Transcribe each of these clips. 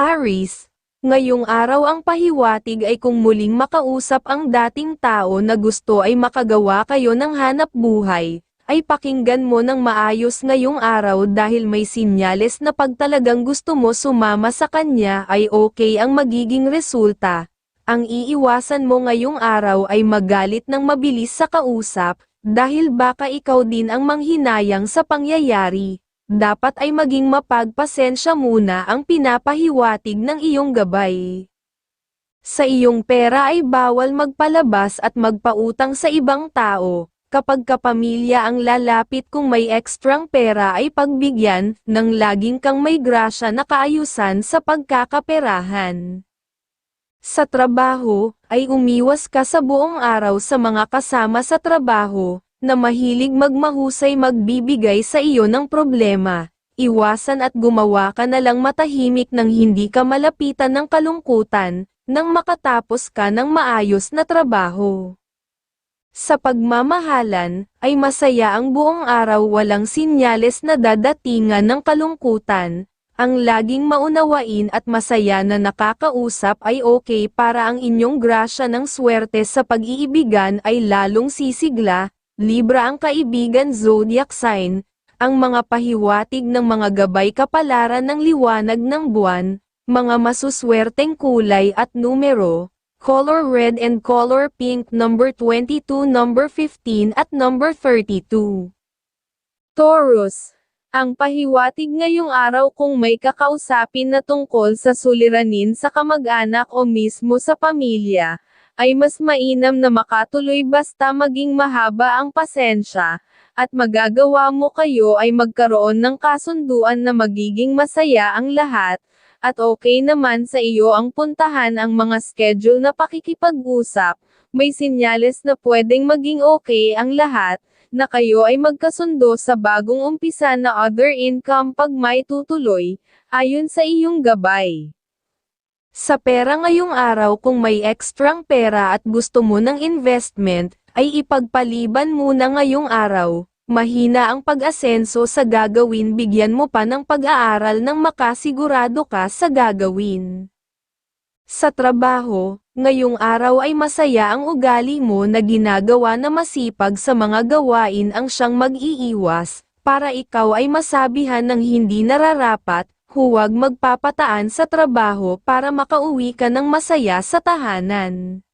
Aris, ngayong araw ang pahiwatig ay kung muling makausap ang dating tao na gusto ay makagawa kayo ng hanap buhay, ay pakinggan mo ng maayos ngayong araw dahil may sinyales na pag talagang gusto mo sumama sa kanya ay okay ang magiging resulta. Ang iiwasan mo ngayong araw ay magalit ng mabilis sa kausap, dahil baka ikaw din ang manghinayang sa pangyayari dapat ay maging mapagpasensya muna ang pinapahiwatig ng iyong gabay. Sa iyong pera ay bawal magpalabas at magpautang sa ibang tao, kapag kapamilya ang lalapit kung may ekstrang pera ay pagbigyan, ng laging kang may grasya na kaayusan sa pagkakaperahan. Sa trabaho, ay umiwas ka sa buong araw sa mga kasama sa trabaho, na mahilig magmahusay magbibigay sa iyo ng problema. Iwasan at gumawa ka na lang matahimik nang hindi ka malapitan ng kalungkutan, nang makatapos ka ng maayos na trabaho. Sa pagmamahalan, ay masaya ang buong araw walang sinyales na dadatingan ng kalungkutan, ang laging maunawain at masaya na nakakausap ay okay para ang inyong grasya ng swerte sa pag-iibigan ay lalong sisigla, Libra ang kaibigan zodiac sign, ang mga pahiwatig ng mga gabay kapalaran ng liwanag ng buwan, mga masuswerteng kulay at numero, color red and color pink number 22 number 15 at number 32. Taurus ang pahiwatig ngayong araw kung may kakausapin na tungkol sa suliranin sa kamag-anak o mismo sa pamilya, ay mas mainam na makatuloy basta maging mahaba ang pasensya, at magagawa mo kayo ay magkaroon ng kasunduan na magiging masaya ang lahat, at okay naman sa iyo ang puntahan ang mga schedule na pakikipag-usap, may sinyales na pwedeng maging okay ang lahat, na kayo ay magkasundo sa bagong umpisa na other income pag may tutuloy, ayon sa iyong gabay. Sa pera ngayong araw kung may ekstrang pera at gusto mo ng investment, ay ipagpaliban muna ngayong araw. Mahina ang pag-asenso sa gagawin bigyan mo pa ng pag-aaral nang makasigurado ka sa gagawin. Sa trabaho, ngayong araw ay masaya ang ugali mo na ginagawa na masipag sa mga gawain ang siyang mag-iiwas, para ikaw ay masabihan ng hindi nararapat, huwag magpapataan sa trabaho para makauwi ka ng masaya sa tahanan.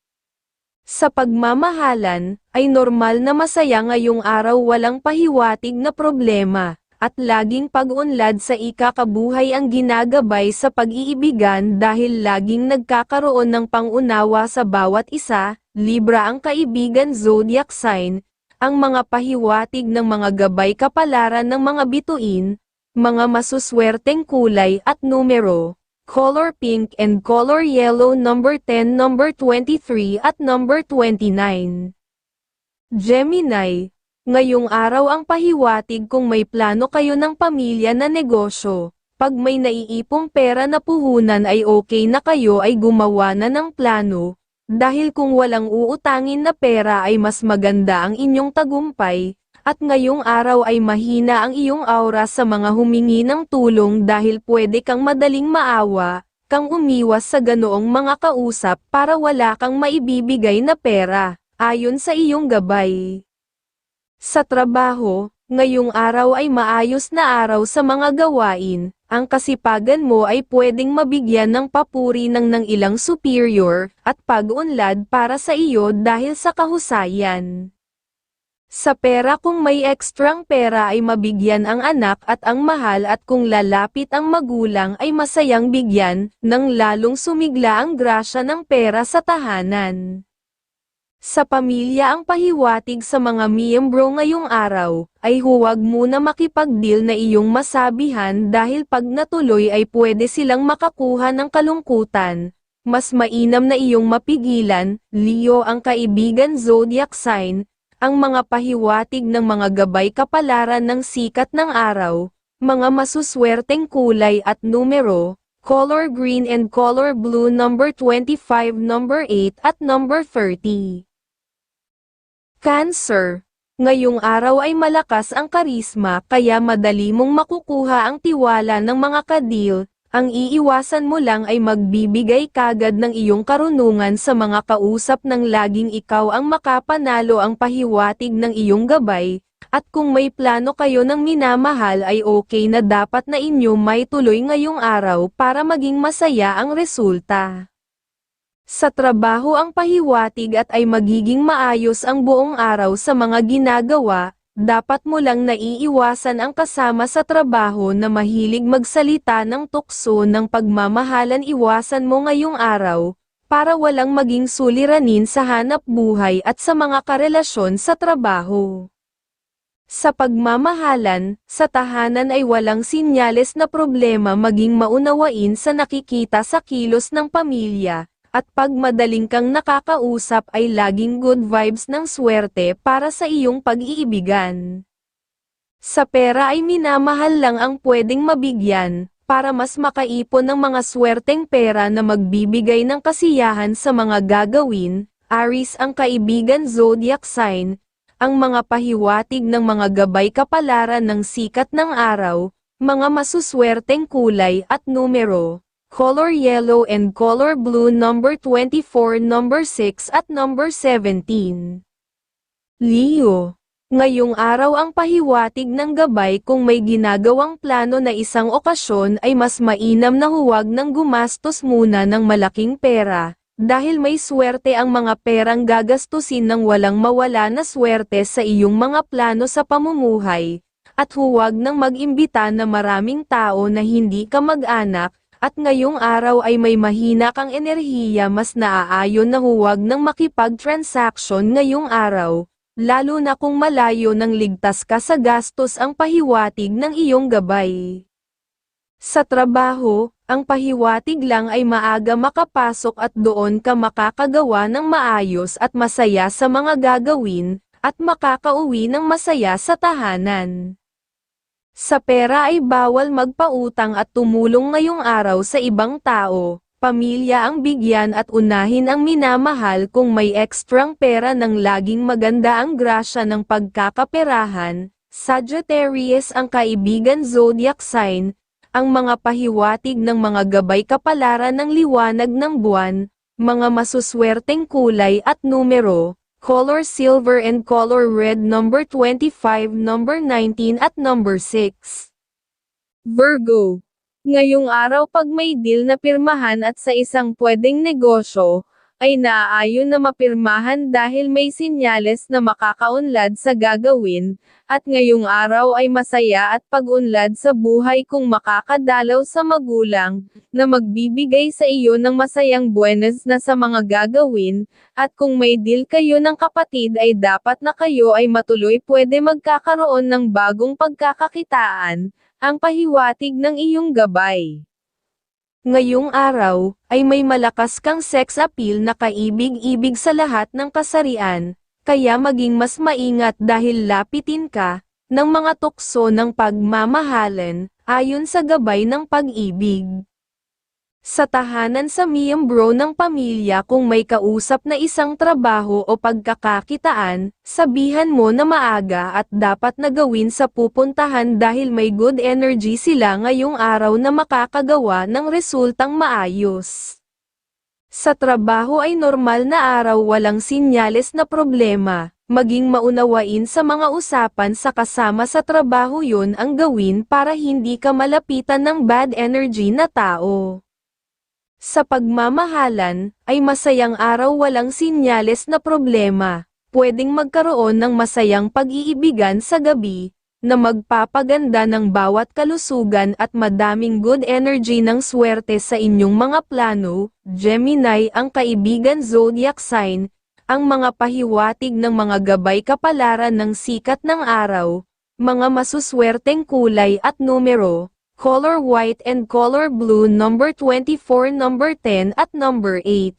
Sa pagmamahalan, ay normal na masaya ngayong araw walang pahiwatig na problema, at laging pag-unlad sa ikakabuhay ang ginagabay sa pag-iibigan dahil laging nagkakaroon ng pangunawa sa bawat isa, Libra ang kaibigan zodiac sign, ang mga pahiwatig ng mga gabay kapalaran ng mga bituin, mga masuswerteng kulay at numero, color pink and color yellow number 10 number 23 at number 29. Gemini, ngayong araw ang pahiwatig kung may plano kayo ng pamilya na negosyo, pag may naiipong pera na puhunan ay okay na kayo ay gumawa na ng plano, dahil kung walang uutangin na pera ay mas maganda ang inyong tagumpay, at ngayong araw ay mahina ang iyong aura sa mga humingi ng tulong dahil pwede kang madaling maawa, kang umiwas sa ganoong mga kausap para wala kang maibibigay na pera, ayon sa iyong gabay. Sa trabaho, ngayong araw ay maayos na araw sa mga gawain, ang kasipagan mo ay pwedeng mabigyan ng papuri ng ng ilang superior, at pag-unlad para sa iyo dahil sa kahusayan. Sa pera kung may ekstrang pera ay mabigyan ang anak at ang mahal at kung lalapit ang magulang ay masayang bigyan, nang lalong sumigla ang grasya ng pera sa tahanan. Sa pamilya ang pahiwatig sa mga miyembro ngayong araw, ay huwag muna makipagdeal na iyong masabihan dahil pag natuloy ay pwede silang makakuha ng kalungkutan. Mas mainam na iyong mapigilan, Leo ang kaibigan zodiac sign, ang mga pahiwatig ng mga gabay kapalaran ng sikat ng araw, mga masuswerteng kulay at numero, color green and color blue number 25 number 8 at number 30. Cancer Ngayong araw ay malakas ang karisma kaya madali mong makukuha ang tiwala ng mga kadil, ang iiwasan mo lang ay magbibigay kagad ng iyong karunungan sa mga kausap ng laging ikaw ang makapanalo ang pahiwatig ng iyong gabay, at kung may plano kayo ng minamahal ay okay na dapat na inyo may tuloy ngayong araw para maging masaya ang resulta. Sa trabaho ang pahiwatig at ay magiging maayos ang buong araw sa mga ginagawa, dapat mo lang naiiwasan ang kasama sa trabaho na mahilig magsalita ng tukso ng pagmamahalan iwasan mo ngayong araw, para walang maging suliranin sa hanap buhay at sa mga karelasyon sa trabaho. Sa pagmamahalan, sa tahanan ay walang sinyales na problema maging maunawain sa nakikita sa kilos ng pamilya, at pag madaling kang nakakausap ay laging good vibes ng swerte para sa iyong pag-iibigan. Sa pera ay minamahal lang ang pwedeng mabigyan, para mas makaipon ng mga swerteng pera na magbibigay ng kasiyahan sa mga gagawin, Aris ang kaibigan zodiac sign, ang mga pahiwatig ng mga gabay kapalaran ng sikat ng araw, mga masuswerteng kulay at numero color yellow and color blue number 24, number 6 at number 17. Leo, ngayong araw ang pahiwatig ng gabay kung may ginagawang plano na isang okasyon ay mas mainam na huwag nang gumastos muna ng malaking pera, dahil may swerte ang mga perang gagastusin ng walang mawala na swerte sa iyong mga plano sa pamumuhay, at huwag nang mag-imbita na maraming tao na hindi ka mag-anak, at ngayong araw ay may mahina kang enerhiya mas naaayon na huwag nang makipag-transaction ngayong araw, lalo na kung malayo nang ligtas ka sa gastos ang pahiwatig ng iyong gabay. Sa trabaho, ang pahiwatig lang ay maaga makapasok at doon ka makakagawa ng maayos at masaya sa mga gagawin, at makakauwi ng masaya sa tahanan. Sa pera ay bawal magpautang at tumulong ngayong araw sa ibang tao, pamilya ang bigyan at unahin ang minamahal kung may ekstrang pera ng laging maganda ang grasya ng pagkakaperahan, Sagittarius ang kaibigan zodiac sign, ang mga pahiwatig ng mga gabay kapalaran ng liwanag ng buwan, mga masuswerteng kulay at numero, color silver and color red number 25, number 19 at number 6. Virgo. Ngayong araw pag may deal na pirmahan at sa isang pwedeng negosyo, ay naaayon na mapirmahan dahil may sinyales na makakaunlad sa gagawin, at ngayong araw ay masaya at pag-unlad sa buhay kung makakadalaw sa magulang, na magbibigay sa iyo ng masayang buenas na sa mga gagawin, at kung may deal kayo ng kapatid ay dapat na kayo ay matuloy pwede magkakaroon ng bagong pagkakakitaan, ang pahiwatig ng iyong gabay. Ngayong araw, ay may malakas kang sex appeal na kaibig-ibig sa lahat ng kasarian, kaya maging mas maingat dahil lapitin ka, ng mga tukso ng pagmamahalan, ayon sa gabay ng pag-ibig. Sa tahanan sa miyembro ng pamilya kung may kausap na isang trabaho o pagkakakitaan, sabihan mo na maaga at dapat na gawin sa pupuntahan dahil may good energy sila ngayong araw na makakagawa ng resultang maayos. Sa trabaho ay normal na araw walang sinyales na problema, maging maunawain sa mga usapan sa kasama sa trabaho yun ang gawin para hindi ka malapitan ng bad energy na tao. Sa pagmamahalan, ay masayang araw walang sinyales na problema, pwedeng magkaroon ng masayang pag-iibigan sa gabi, na magpapaganda ng bawat kalusugan at madaming good energy ng swerte sa inyong mga plano, Gemini ang kaibigan zodiac sign, ang mga pahiwatig ng mga gabay kapalaran ng sikat ng araw, mga masuswerteng kulay at numero, color white and color blue number 24, number 10 at number 8.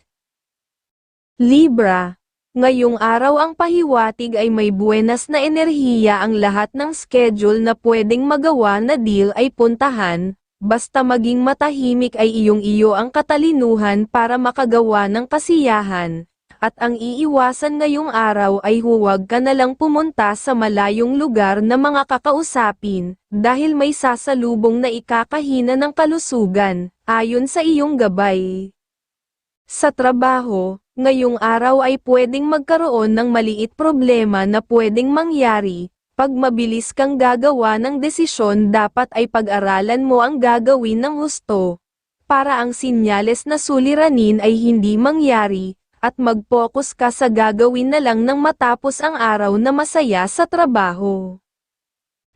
Libra. Ngayong araw ang pahiwatig ay may buenas na enerhiya ang lahat ng schedule na pwedeng magawa na deal ay puntahan, basta maging matahimik ay iyong iyo ang katalinuhan para makagawa ng kasiyahan, at ang iiwasan ngayong araw ay huwag ka na lang pumunta sa malayong lugar na mga kakausapin, dahil may sasalubong na ikakahina ng kalusugan, ayon sa iyong gabay. Sa trabaho, ngayong araw ay pwedeng magkaroon ng maliit problema na pwedeng mangyari, pag mabilis kang gagawa ng desisyon dapat ay pag-aralan mo ang gagawin ng husto, para ang sinyales na suliranin ay hindi mangyari, at mag-focus ka sa gagawin na lang nang matapos ang araw na masaya sa trabaho.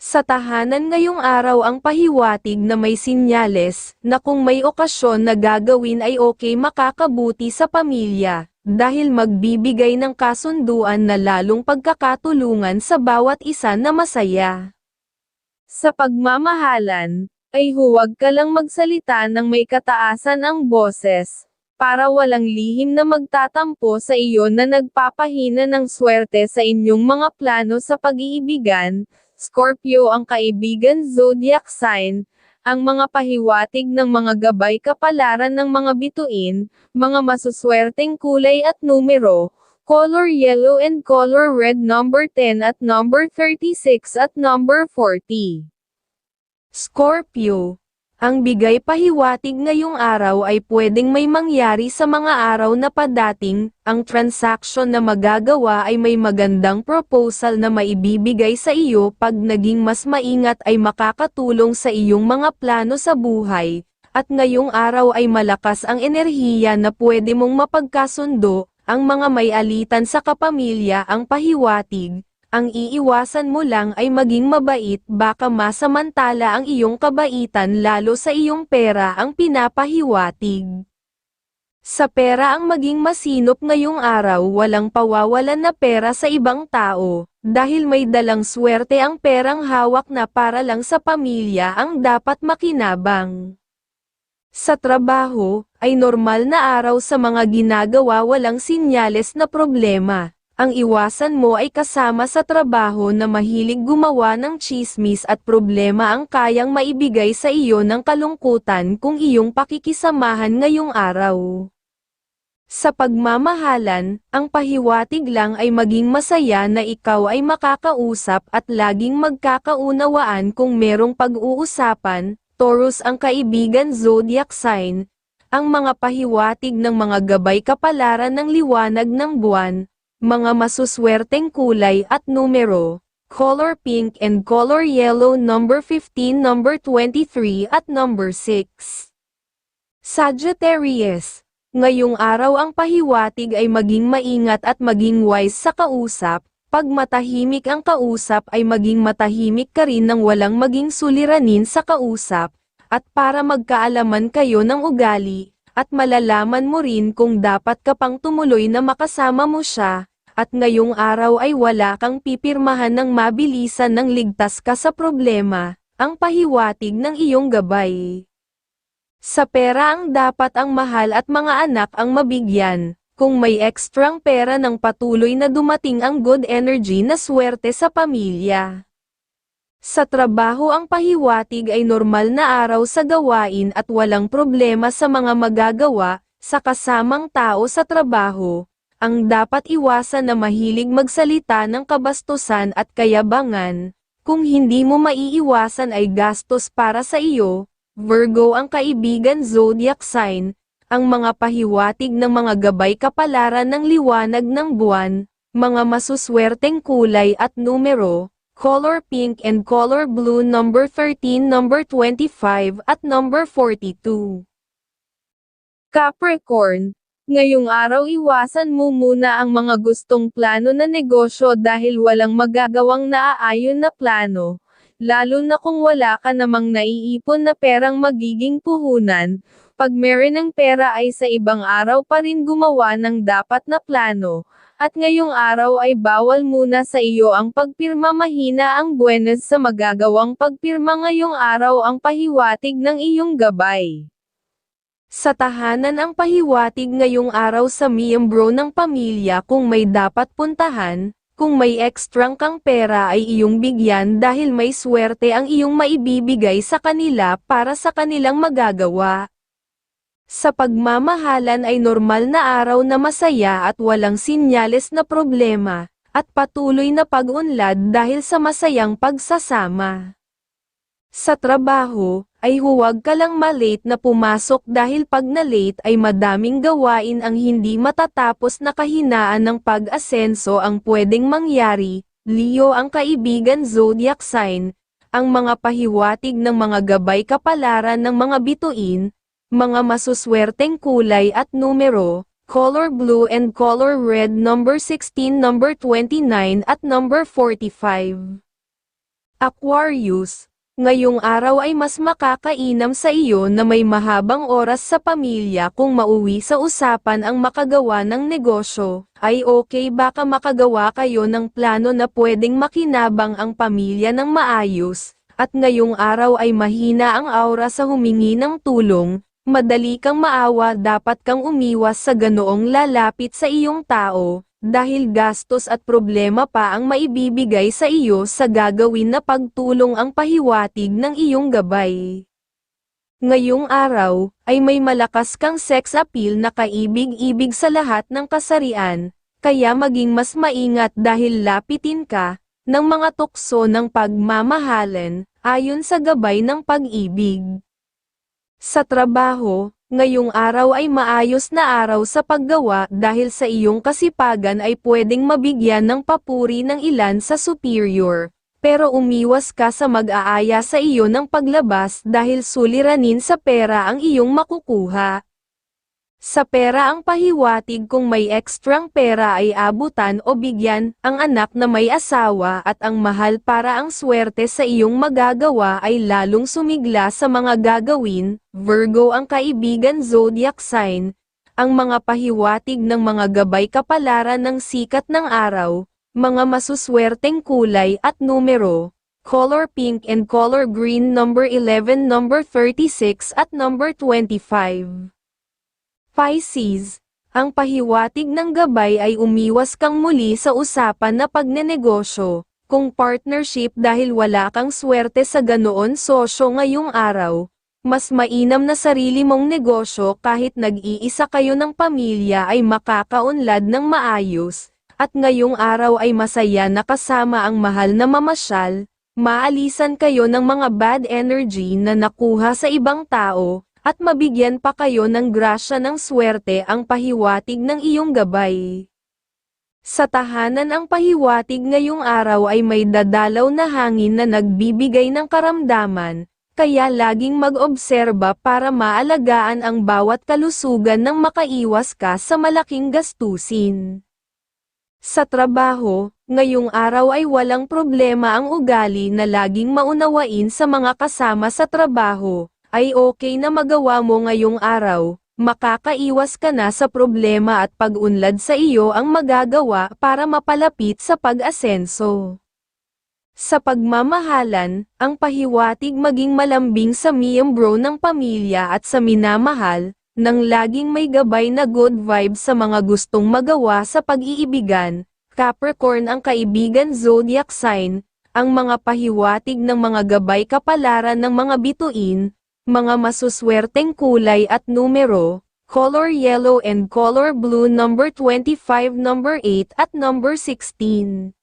Sa tahanan ngayong araw ang pahiwatig na may sinyales na kung may okasyon na gagawin ay okay makakabuti sa pamilya, dahil magbibigay ng kasunduan na lalong pagkakatulungan sa bawat isa na masaya. Sa pagmamahalan, ay huwag ka lang magsalita ng may kataasan ang boses, para walang lihim na magtatampo sa iyo na nagpapahina ng swerte sa inyong mga plano sa pag-iibigan, Scorpio ang kaibigan zodiac sign, ang mga pahiwatig ng mga gabay kapalaran ng mga bituin, mga masuswerteng kulay at numero, color yellow and color red number 10 at number 36 at number 40. Scorpio ang bigay pahiwatig ngayong araw ay pwedeng may mangyari sa mga araw na padating, ang transaction na magagawa ay may magandang proposal na maibibigay sa iyo pag naging mas maingat ay makakatulong sa iyong mga plano sa buhay, at ngayong araw ay malakas ang enerhiya na pwede mong mapagkasundo, ang mga may alitan sa kapamilya ang pahiwatig, ang iiwasan mo lang ay maging mabait baka masamantala ang iyong kabaitan lalo sa iyong pera ang pinapahiwatig. Sa pera ang maging masinop ngayong araw walang pawawalan na pera sa ibang tao, dahil may dalang swerte ang perang hawak na para lang sa pamilya ang dapat makinabang. Sa trabaho, ay normal na araw sa mga ginagawa walang sinyales na problema, ang iwasan mo ay kasama sa trabaho na mahilig gumawa ng chismis at problema ang kayang maibigay sa iyo ng kalungkutan kung iyong pakikisamahan ngayong araw. Sa pagmamahalan, ang pahiwatig lang ay maging masaya na ikaw ay makakausap at laging magkakaunawaan kung merong pag-uusapan, Taurus ang kaibigan zodiac sign, ang mga pahiwatig ng mga gabay kapalaran ng liwanag ng buwan, mga masuswerteng kulay at numero, color pink and color yellow number 15 number 23 at number 6. Sagittarius, ngayong araw ang pahiwatig ay maging maingat at maging wise sa kausap, pag matahimik ang kausap ay maging matahimik ka rin nang walang maging suliranin sa kausap, at para magkaalaman kayo ng ugali, at malalaman mo rin kung dapat ka pang tumuloy na makasama mo siya, at ngayong araw ay wala kang pipirmahan ng mabilisan ng ligtas ka sa problema, ang pahiwatig ng iyong gabay. Sa pera ang dapat ang mahal at mga anak ang mabigyan, kung may ekstrang pera ng patuloy na dumating ang good energy na swerte sa pamilya. Sa trabaho ang pahiwatig ay normal na araw sa gawain at walang problema sa mga magagawa, sa kasamang tao sa trabaho, ang dapat iwasan na mahilig magsalita ng kabastusan at kayabangan, kung hindi mo maiiwasan ay gastos para sa iyo, Virgo ang kaibigan zodiac sign, ang mga pahiwatig ng mga gabay kapalaran ng liwanag ng buwan, mga masuswerteng kulay at numero, color pink and color blue number 13 number 25 at number 42. Capricorn, ngayong araw iwasan mo muna ang mga gustong plano na negosyo dahil walang magagawang naaayon na plano, lalo na kung wala ka namang naiipon na perang magiging puhunan, pag meron ng pera ay sa ibang araw pa rin gumawa ng dapat na plano, at ngayong araw ay bawal muna sa iyo ang pagpirma mahina ang buenas sa magagawang pagpirma. Ngayong araw ang pahiwatig ng iyong gabay. Sa tahanan ang pahiwatig ngayong araw sa miyembro ng pamilya kung may dapat puntahan, kung may ekstrang kang pera ay iyong bigyan dahil may swerte ang iyong maibibigay sa kanila para sa kanilang magagawa. Sa pagmamahalan ay normal na araw na masaya at walang sinyales na problema, at patuloy na pag-unlad dahil sa masayang pagsasama. Sa trabaho, ay huwag ka lang malate na pumasok dahil pag na-late ay madaming gawain ang hindi matatapos na kahinaan ng pag-asenso ang pwedeng mangyari, Leo ang kaibigan zodiac sign, ang mga pahiwatig ng mga gabay kapalaran ng mga bituin, mga masuswerteng kulay at numero, color blue and color red number 16 number 29 at number 45. Aquarius, ngayong araw ay mas makakainam sa iyo na may mahabang oras sa pamilya kung mauwi sa usapan ang makagawa ng negosyo, ay okay baka makagawa kayo ng plano na pwedeng makinabang ang pamilya ng maayos, at ngayong araw ay mahina ang aura sa humingi ng tulong, madali kang maawa dapat kang umiwas sa ganoong lalapit sa iyong tao, dahil gastos at problema pa ang maibibigay sa iyo sa gagawin na pagtulong ang pahiwatig ng iyong gabay. Ngayong araw, ay may malakas kang sex appeal na kaibig-ibig sa lahat ng kasarian, kaya maging mas maingat dahil lapitin ka, ng mga tukso ng pagmamahalan, ayon sa gabay ng pag-ibig. Sa trabaho, ngayong araw ay maayos na araw sa paggawa dahil sa iyong kasipagan ay pwedeng mabigyan ng papuri ng ilan sa superior, pero umiwas ka sa mag-aaya sa iyo ng paglabas dahil suliranin sa pera ang iyong makukuha. Sa pera ang pahiwatig kung may ekstrang pera ay abutan o bigyan ang anak na may asawa at ang mahal para ang swerte sa iyong magagawa ay lalong sumigla sa mga gagawin, Virgo ang kaibigan zodiac sign, ang mga pahiwatig ng mga gabay kapalaran ng sikat ng araw, mga masuswerteng kulay at numero, color pink and color green number 11 number 36 at number 25. Pisces, ang pahiwatig ng gabay ay umiwas kang muli sa usapan na pagnenegosyo, kung partnership dahil wala kang swerte sa ganoon sosyo ngayong araw, mas mainam na sarili mong negosyo kahit nag-iisa kayo ng pamilya ay makakaunlad ng maayos, at ngayong araw ay masaya na kasama ang mahal na mamasyal, maalisan kayo ng mga bad energy na nakuha sa ibang tao, at mabigyan pa kayo ng grasya ng swerte ang pahiwatig ng iyong gabay. Sa tahanan ang pahiwatig ngayong araw ay may dadalaw na hangin na nagbibigay ng karamdaman, kaya laging mag-obserba para maalagaan ang bawat kalusugan nang makaiwas ka sa malaking gastusin. Sa trabaho, ngayong araw ay walang problema ang ugali na laging maunawain sa mga kasama sa trabaho, ay okay na magawa mo ngayong araw, makakaiwas ka na sa problema at pag-unlad sa iyo ang magagawa para mapalapit sa pag-asenso. Sa pagmamahalan, ang pahiwatig maging malambing sa miyembro ng pamilya at sa minamahal, nang laging may gabay na good vibes sa mga gustong magawa sa pag-iibigan, Capricorn ang kaibigan zodiac sign, ang mga pahiwatig ng mga gabay kapalaran ng mga bituin, mga masuswerteng kulay at numero, color yellow and color blue number 25 number 8 at number 16.